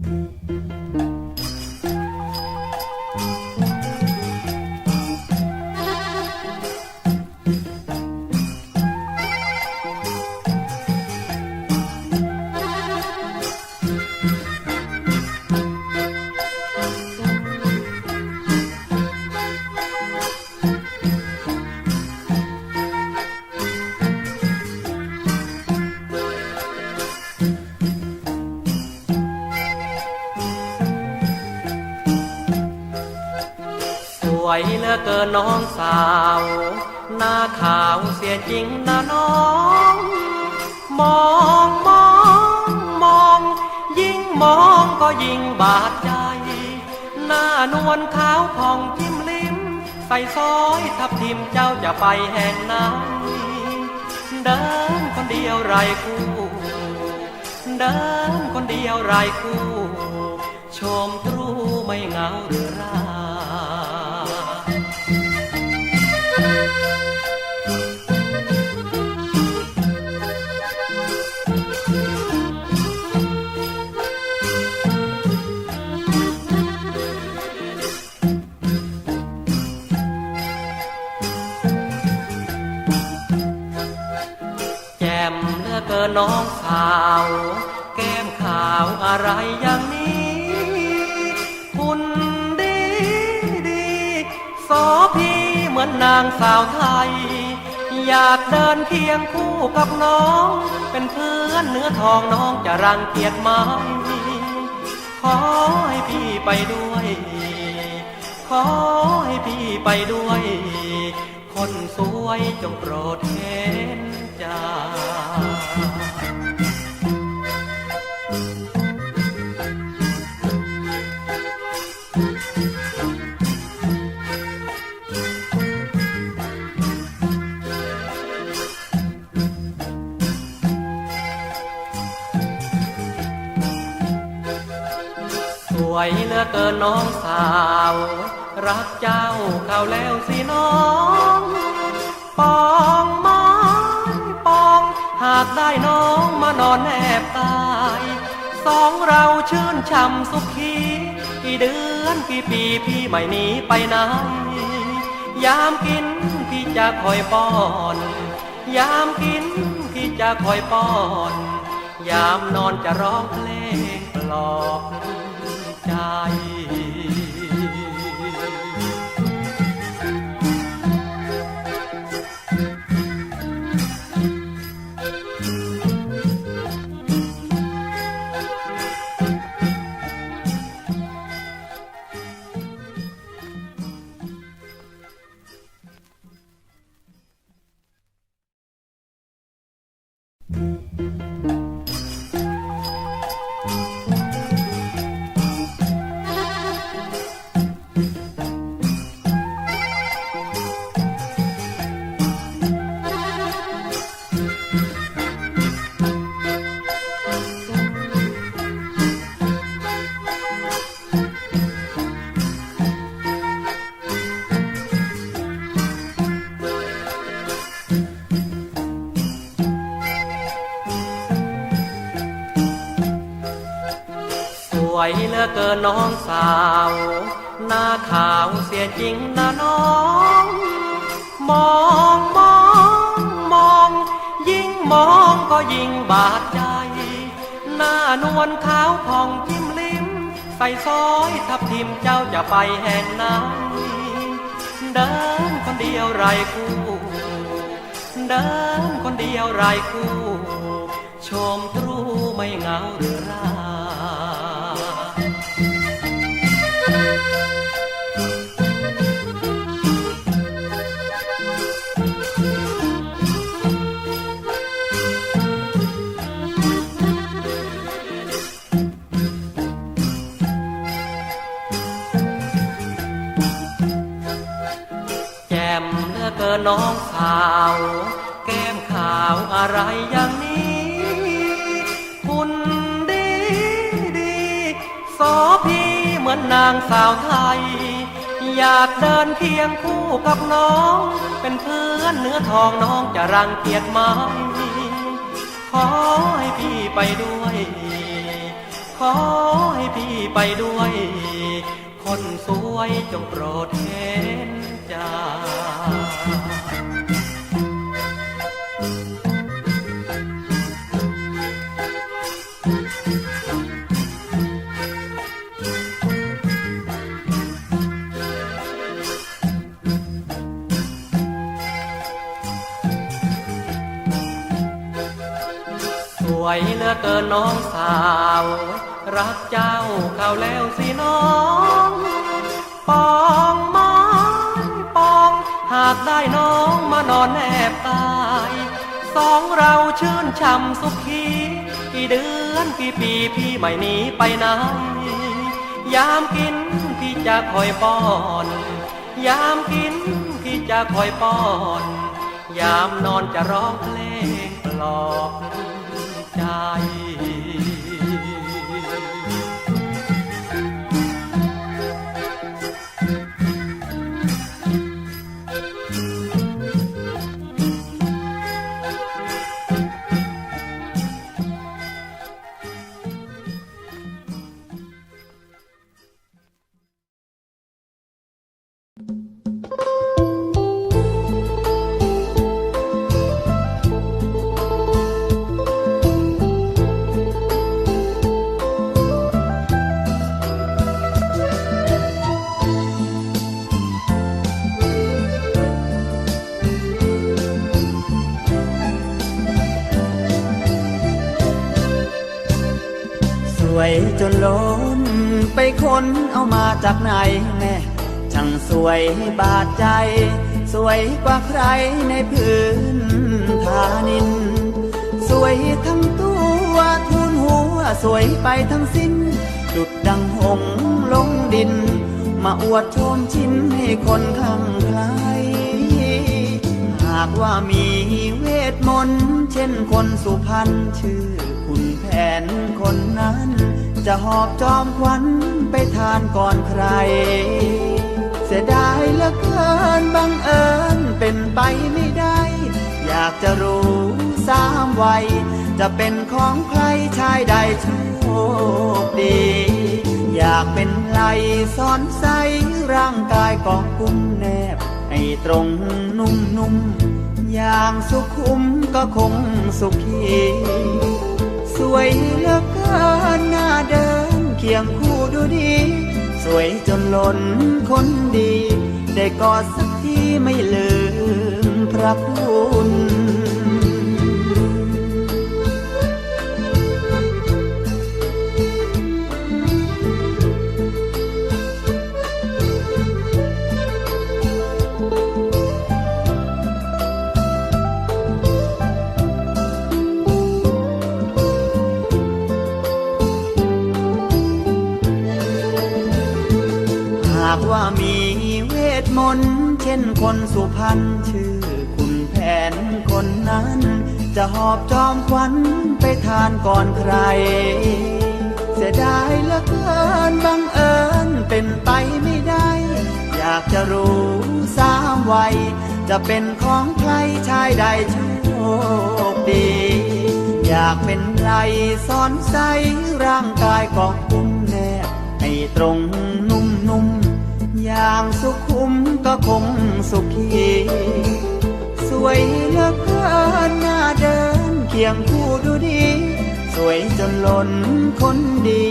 ส อเกินน้องสาว หน้าขาวเสียจริงนะน้อง มองมองมอง ยิ่งมองก็ยิ่งบาดใจ หน้านวลขาวผ่องจิ้มลิ้ม ใส่ซอยทับทิมเจ้าจะไปแห่งไหนเดินคนเดียวไรคู่เดินคนเดียวไรคู่ ชมตรูไม่เหงาหรือรา อะไรอย่างนี้ คุณดีดีโสพีเหมือนนางสาวไทย อยากเดินเคียงคู่กับน้อง เป็นเพื่อนเนื้อทองน้องจะรังเกียจไหมขอให้พี่ไปด้วย ขอให้พี่ไปด้วย คนสวยจงโปรดเห็นใจ เกินน้องสาว รักเจ้าเข้าแล้วสิน้องปองไม้ปอง หากได้น้องมานอนแนบตายสองเราชื่นช่ำสุขีกี่เดือนกี่ปีพี่ไม่หนีไปไหนยามกินพี่จะคอยป้อน ยามกินพี่จะคอยป้อน ยามนอนจะร้องเพลงปลอบ ใจ เกินน้องสาว หน้าขาวเสียจริงนะน้อง มองมองมอง ยิ่งมองก็ยิ่งบาดใจ หน้านวลขาวผ่องจิ้มลิ้ม ใส่ซอยทับทิมเจ้าจะไปแห่งไหนเดินคนเดียวไรคู่เดินคนเดียวไรคู่ ชมตรูไม่เหงาหรือไร อะไรอย่างนี้ คุณดีดีโสพีเหมือนนางสาวไทย อยากเดินเคียงคู่กับน้อง เป็นเพื่อนเนื้อทองน้องจะรังเกียจไหมขอให้พี่ไปด้วยขอให้พี่ไปด้วย คนสวยจงโปรดเห็นใจ วยเหลือเกินน้องสาว รักเจ้าเข้าแล้วสิน้องปองไม้ปอง หากได้น้องมานอนแนบตายสองเราชื่นช่ำสุขีกี่เดือนกี่ปีพี่ไม่หนีไปไหนยามกินพี่จะคอยป้อน ยามกินพี่จะคอยป้อน ยามนอนจะร้องเพลงปลอบ ใจ วยจนล้น ไปค้นเอามาจากไหนแม่ช่างสวยบาดใจ สวยกว่าใครในพื้นฐานิน สวยทั้งตัวทุนหัวสวยไปทั้งสิ้น ดุดดังหงลงดิน มาอวดโชมชิ้นให้คนข้างใครากว่ามีเวทมนต์เช่นคนสุพรรณชื่อคุณแผนคนนั้น จะหอบจอมขวัญไปทานก่อนใคร เสียดายเหลือเกินบังเอิญเป็นไปไม่ได้ อยากจะรู้สามวัย จะเป็นของใครชายใดโชคดี อยากเป็นไหลซ้อนใสร่างกายกองกุ้มแนบ ตรงนุ่มนุ่มๆอย่างสุขุมก็คงสุขีสวยเหลือเกินหน้าเดินเคียงคู่ดูดี สวยจนล้นคนดี ได้กอดสักทีไม่ลืมพระคุณ ว่ามีเวทมนต์เช่นคนสุพรรณชื่อคุณแผนคนนั้น จะหอบจอมขวัญไปทานก่อนใคร เสียดายเหลือเกินบังเอิญเป็นไปไม่ได้ อยากจะรู้สามวัยจะเป็นของใครชายใดโชคดี อยากเป็นไรซ้อนใสร่างกายกองกุ้มแนบให้ตรงนุ่มนุ่มางสุขุมก็คงสุขี สวยเหลือเกินหน้าเดินเคียงคู่ดูดี สวยจนล้นคนดี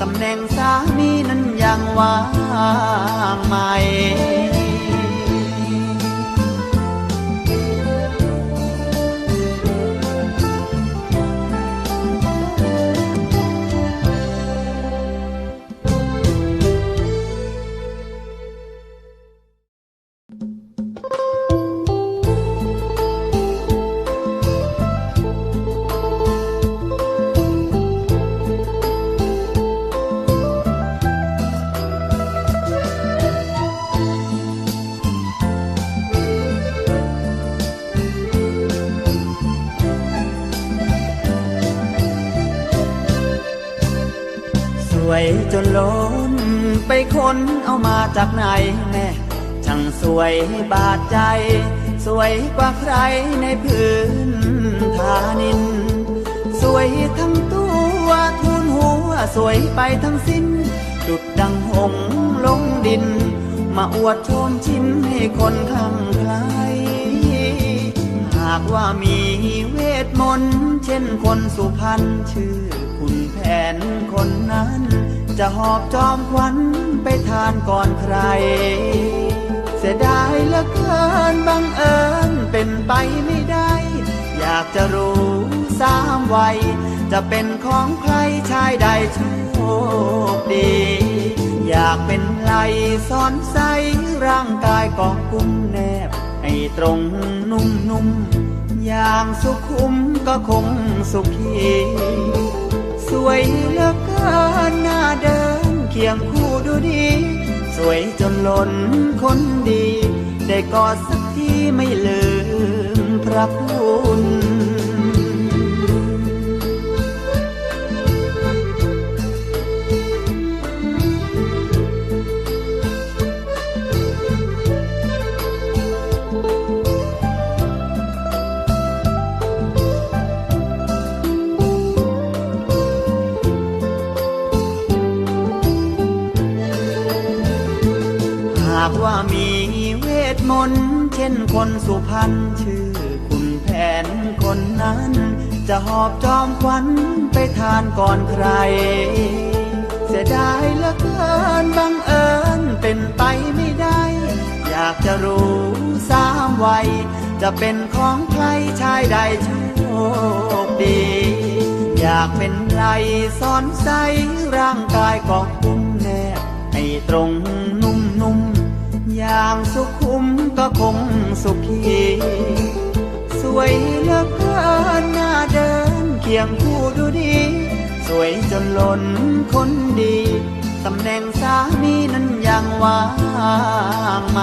ตำแหน่งสามีนั้นยังว่างไหม วยจนล้นไปค้นเอามาจากไหนแม่ช่างสวยบาดใจ สวยกว่าใครในพื้นฐานิน สวยทั้งตัวทุนหัวสวยไปทั้งสิ้นดุดดังหงลงดิน มาอวดโชมชิ้นให้คนข้างใคร หากว่ามีเวทมนต์เช่นคนสุพรรณชื่อ คุณแผนคนนั้น จะหอบจอมขวัญไปทานก่อนใคร เสียดายเหลือเกินบังเอิญเป็นไปไม่ได้ อยากจะรู้สามวัย จะเป็นของใครชายใดโชคดี อยากเป็นไหลซ้อนใสร่างกายกองกุ้มแนบ ให้ตรงนุ่มนุ่มๆอย่างสุขุมก็คงสุขี สวยเหลือเกินหน้าเดินเคียงคู่ดูดี สวยจนล้นคนดี ได้กอดสักทีไม่ากว่ามีเวทมนต์เช่นคนสุพรรณชื่อคุณแผนคนนั้น จะหอบจอมขวัญไปทานก่อนใคร เสียดายเหลือเกินบังเอิญเป็นไปไม่ได้ อยากจะรู้สามวัย จะเป็นของใครชายใดโชคดี อยากเป็นไหลซ้อนใสร่างกายกองกุ้มแนบให้ตรงนุ่มนุ่ม อย่างสุขุมก็คงสุขี สวยเหลือเกินหน้าเดินเคียงคู่ดูดี สวยจนล้นคนดี ตำแหน่งสามีนั้นยังว่างไหม